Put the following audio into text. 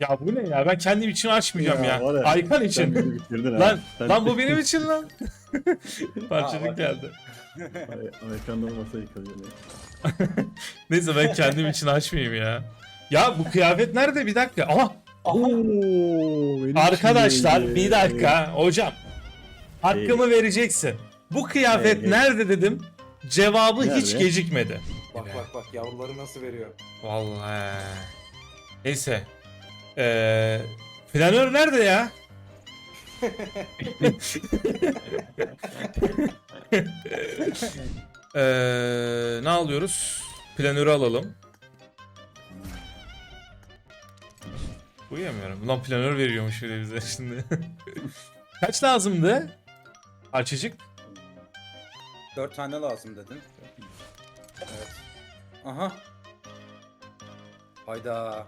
Ya bu ne ya? Ben kendim için açmayacağım ya. var Aykan Sen için. bizi bitirdin ha. lan Sen- lan bu benim için lan. Parçacık geldi. Ay- Aykan'da olmasa yıkılıyor. Neyse ben kendim için açmayayım ya. Ya bu kıyafet nerede? Bir dakika. Aha Oo, benim arkadaşlar bir dakika hocam. Hakkımı vereceksin. Bu kıyafet Ee, ee. nerede dedim. Cevabı hiç Nerede? gecikmedi. Bak bak bak yavruları nasıl veriyor. Vallahi. Neyse. Ee, planör nerede ya? ee, ne alıyoruz? Planörü alalım. Uyuyamıyorum. Ulan planör veriyormuş bir de bize şimdi. Kaç lazımdı? Parçacık. Dört tane lazım dedin. Evet. Aha. Hayda.